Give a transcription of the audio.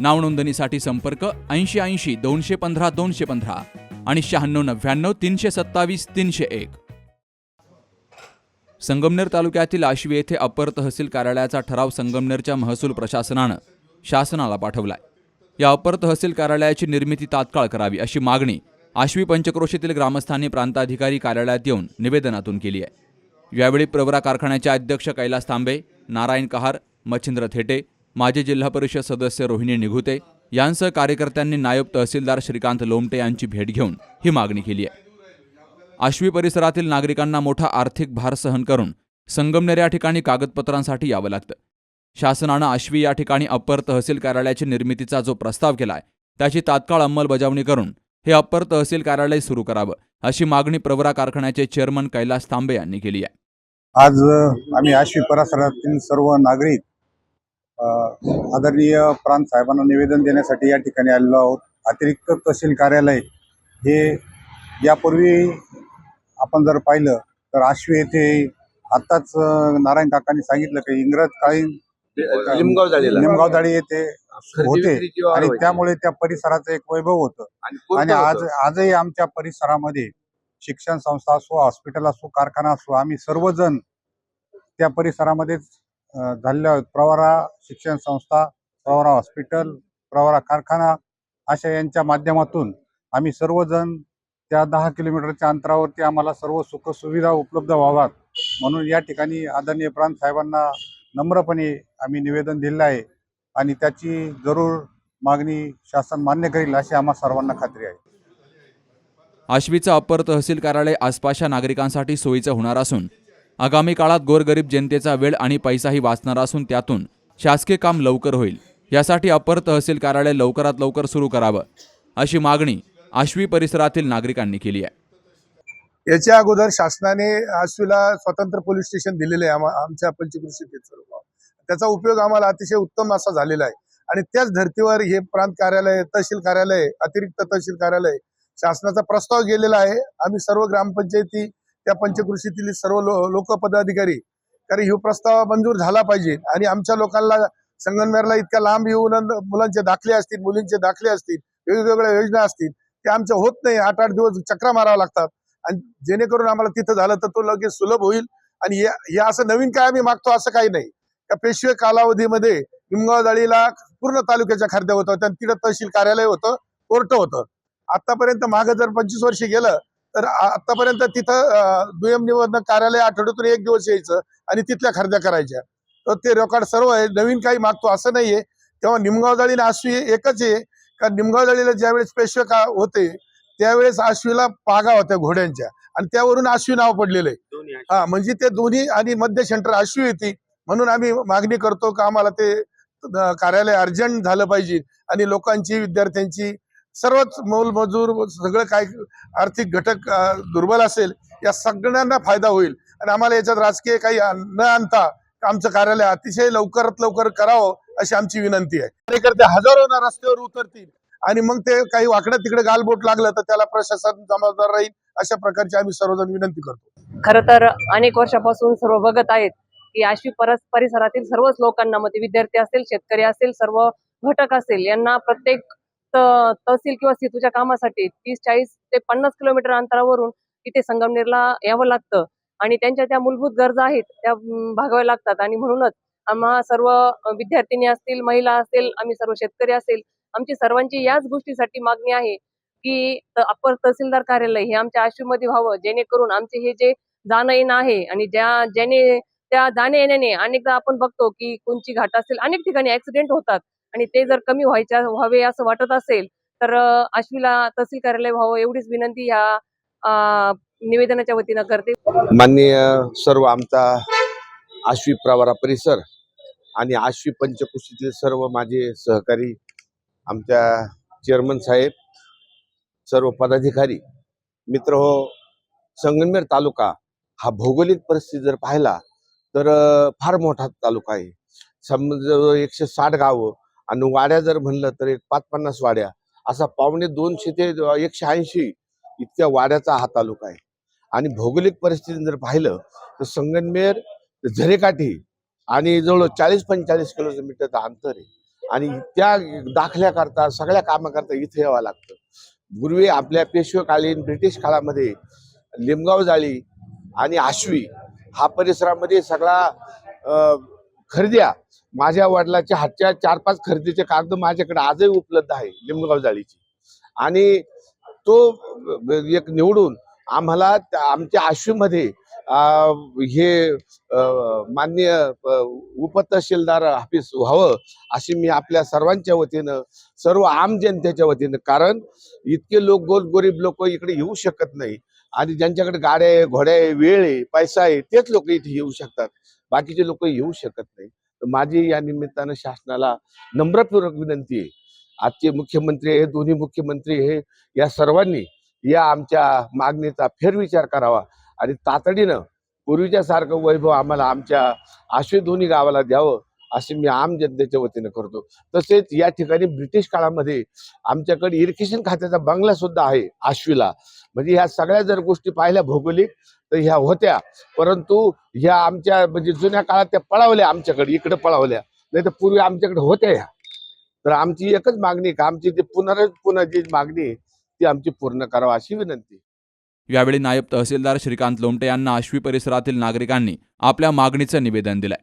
नावनोंदणीसाठी संपर्क ऐंशी ऐंशी दोनशे पंधरा दोनशे पंधरा आणि शहाण्णव नव्याण्णव तीनशे सत्तावीस तीनशे एक. संगमनेर तालुक्यातील आशवी येथे अप्पर तहसील कार्यालयाचा ठराव संगमनेरच्या महसूल प्रशासनानं शासनाला पाठवलाय. या अप्पर तहसील कार्यालयाची निर्मिती तात्काळ करावी अशी मागणी आशवी पंचक्रोशीतील ग्रामस्थांनी प्रांताधिकारी कार्यालयात येऊन निवेदनातून केली आहे. यावेळी प्रवरा कारखान्याचे अध्यक्ष कैलास तांबे नारायण कहार मच्छिंद्र थेटे माजी जिल्हा परिषद सदस्य रोहिणी निघुते यांसह कार्यकर्त्यांनी नायब तहसीलदार श्रीकांत लोमटे यांची भेट घेऊन ही मागणी केली आहे. आश्वी परिसरातील नागरिकांना मोठा आर्थिक भार सहन करून संगमनेर या ठिकाणी कागदपत्रांसाठी यावं लागतं. शासनानं आश्वी या ठिकाणी अप्पर तहसील कार्यालयाची निर्मितीचा जो प्रस्ताव केलाय त्याची तात्काळ अंमलबजावणी करून हे अप्पर तहसील कार्यालय सुरू करावं अशी मागणी प्रवरा कारखान्याचे चेअरमन कैलास तांबे यांनी केली आहे. आज आम्ही आश्वी परिसरातील सर्व नागरिक आदरणीय प्रांत साहेबांना निवेदन देण्यासाठी या ठिकाणी आलेलो आहोत अतिरिक्त तहसील कार्यालय हे यापूर्वी आपण जर पाहिलं तर आश्वी येथे आत्ताच नारायण काकांनी सांगितलं की इंग्रज काळी निमगाव दाडी येथे होते आणि. त्यामुळे त्या परिसराचं एक वैभव होतं आणि आज? आजही आमच्या परिसरामध्ये शिक्षण संस्था असो हॉस्पिटल असो कारखाना असो आम्ही सर्वजण त्या परिसरामध्येच झालेल्या आहेत प्रवरा शिक्षण संस्था प्रवरा हॉस्पिटल प्रवरा कारखाना अशा यांच्या माध्यमातून आम्ही सर्वजण त्या दहा किलोमीटरच्या अंतरावरती आम्हाला सर्व सुखसुविधा उपलब्ध व्हाव्यात. म्हणून या ठिकाणी आदरणीय प्रांत साहेबांना नम्रपणे आम्ही निवेदन दिलं आहे आणि त्याची जरूर मागणी शासन मान्य करेल अशी आम्हा सर्वांना खात्री आहे. आश्वीचं अप्पर तहसील कार्यालय आसपासच्या नागरिकांसाठी सोयीचं होणार असून आगामी काळात गोरगरीब जनतेचा वेळ आणि पैसाही वाचणार असून त्यातून शासकीय काम लवकर होईल. यासाठी अपर तहसील कार्यालय लवकरात लवकर सुरू करावं अशी मागणी आश्वी परिसरातील नागरिकांनी केली आहे. याच्या अगोदर शासनाने आश्वीला स्वतंत्र पोलीस स्टेशन दिलेले आहे आमच्या पंचकृषी त्याचा उपयोग आम्हाला अतिशय उत्तम असा झालेला आहे. आणि त्याच धर्तीवर हे प्रांत कार्यालय तहसील कार्यालय अतिरिक्त तहसील कार्यालय शासनाचा प्रस्ताव गेलेला आहे. आम्ही सर्व ग्रामपंचायती त्या पंचकृषीतील सर्व लो लोकपदाधिकारी कारण ह्यो प्रस्ताव मंजूर झाला पाहिजे. आणि आमच्या लोकांना संगमनेरला इतक्या लांब येऊन मुलांचे दाखले असतील मुलींचे दाखले असतील वेगवेगळ्या योजना असतील ते आमच्या होत नाही. आठ आठ दिवस चक्रा मारावं लागतात. आणि जेणेकरून आम्हाला तिथं झालं तर तो लगेच सुलभ होईल. आणि हे असं नवीन काय आम्ही मागतो असं काही नाही. त्या पेशवे कालावधीमध्ये निमगाव जाळीला पूर्ण तालुक्याच्या खाद्या होतं त्या तिथं तहसील कार्यालय होतं कोर्ट होतं. आतापर्यंत मागं जर पंचवीस वर्ष गेलं तर आतापर्यंत तिथं दुय्यम निवडणूक कार्यालय आठवड्यातून एक दिवस यायचं आणि तिथल्या खरेद्या करायच्या. तर ते रेकॉर्ड सर्व आहे. नवीन काही मागतो असं नाहीये. तेव्हा निमगाव जाळी आणि आश्वी एकच आहे. का निमगाव जाळीला ज्यावेळेस पेशवे का होते त्यावेळेस आश्वीला पागा होत्या घोड्यांच्या. आणि त्यावरून आश्वी नाव पडलेलं आहे. हा म्हणजे ते दोन्ही आणि मध्य सेंटर आश्वी येते म्हणून आम्ही मागणी करतो का आम्हाला ते कार्यालय अर्जंट झालं पाहिजे. आणि लोकांची विद्यार्थ्यांची सर्वच मोलमजूर सगळं काय आर्थिक घटक दुर्बल असेल या सगळ्यांना फायदा होईल. आणि आम्हाला याच्यात राजकीय काही न आणता आमचं कार्यालय अतिशय लवकरात लवकर करावं अशी आमची विनंती आहे. कार्यकर्ते हजारो रस्त्यावर उतरतील आणि मग ते काही वाकडं तिकडे गालबोट लागलं तर त्याला प्रशासन जबाबदार राहील अशा प्रकारची आम्ही सर्वजण विनंती करतो. खर तर अनेक वर्षापासून सर्व बघत आहेत की अशी परस परिसरातील सर्वच लोकांना मग विद्यार्थी असेल शेतकरी असेल सर्व घटक असेल यांना प्रत्येक तहसील किंवा सेतूच्या कामासाठी तीस चाळीस ते पन्नास किलोमीटर अंतरावरून तिथे संगमनेरला यावं लागतं. आणि त्यांच्या त्या मूलभूत गरजा आहेत त्या भागाव्या लागतात. आणि म्हणूनच आम्हा सर्व विद्यार्थिनी असतील महिला असतील आम्ही सर्व शेतकरी असेल आमची सर्वांची याच गोष्टीसाठी मागणी आहे की अप्पर तहसीलदार कार्यालय हे आमच्या आश्रममध्ये व्हावं जेणेकरून आमचे हे जे जाणं येणं आहे आणि ज्या ज्याने त्या जाण्या येण्याने अनेकदा आपण बघतो की कोणची घाट असेल अनेक ठिकाणी ऍक्सिडेंट होतात. आणि ते जर कमी व्हायच्या व्हावे असं वाटत असेल तर आश्वीला तहसील कार्यालय व्हावं एवढीच विनंती ह्या निवेदनाच्या वतीनं करते. माननीय सर्व आमचा आश्वी प्रवारा परिसर आणि आश्वी पंचकुशीतले सर्व माझे सहकारी आमच्या चेअरमन साहेब सर्व पदाधिकारी मित्र हो संगमनेर तालुका हा भौगोलिक परिस्थिती जर पाहिला तर फार मोठा तालुका आहे. समज एकशे साठ गावं आणि वाड्या जर म्हणलं तर एक पाच पन्नास वाड्या. असा पावणे दोनशे ते एकशे ऐंशी इतक्या वाड्याचा हा तालुका आहे. आणि भौगोलिक परिस्थिती जर पाहिलं तर संगनमेर झरेकाठी आणि जवळ चाळीस पंचेचाळीस किलोमीटरचं अंतर आहे. आणि त्या दाखल्याकरता सगळ्या कामाकरता इथे यावं लागतं. पूर्वी आपल्या पेशवेकालीन ब्रिटिश काळामध्ये लिमगाव जाळी आणि आश्वी हा परिसरामध्ये सगळा खरेद्या. माझ्या वडिलाच्या हातच्या चार पाच खरेदीचे कागद माझ्याकडे आजही उपलब्ध आहे लिंबगाव जाळीची. आणि तो एक निवडून आम्हाला आमच्या आश्वीमध्ये हे मान्य उपतहसीलदार हाफिस व्हावं अशी मी आपल्या सर्वांच्या वतीनं सर्व आम जनतेच्या वतीनं कारण इतके लोक गोरगरीब लोक इकडे येऊ शकत नाही. आणि ज्यांच्याकडे गाड्या आहे घोड्या आहे वेळ आहे पैसा आहे तेच लोक इथे येऊ शकतात. बाकीचे लोक येऊ शकत नाही. तर माझी या निमित्तानं शासनाला नम्रपूर्वक विनंती आहे. आजचे मुख्यमंत्री हे दोन्ही मुख्यमंत्री हे या सर्वांनी या आमच्या मागणीचा फेरविचार करावा आणि तातडीनं पूर्वीच्या सारखं वैभव आम्हाला आमच्या आश्वे दोन्ही गावाला द्यावं. असे मी आम जनतेच्या वतीनं करतो. तसेच या ठिकाणी ब्रिटिश काळामध्ये आमच्याकडे इरिगेशन खात्याचा बंगला सुद्धा आहे आश्वीला म्हणजे ह्या सगळ्या जर गोष्टी पाहिल्या भौगोलिक तर ह्या होत्या. परंतु ह्या आमच्या म्हणजे जुन्या काळात त्या पळावल्या आमच्याकडे इकडे पळावल्या. नाही तर पूर्वी आमच्याकडे होत्या ह्या. तर आमची एकच मागणी का? आमची जी पुनर पुन्हा जी मागणी आहे ती आमची पूर्ण करावा अशी विनंती. यावेळी नायब तहसीलदार श्रीकांत लोमटे यांना आश्वी परिसरातील नागरिकांनी आपल्या मागणीचं निवेदन दिलंय.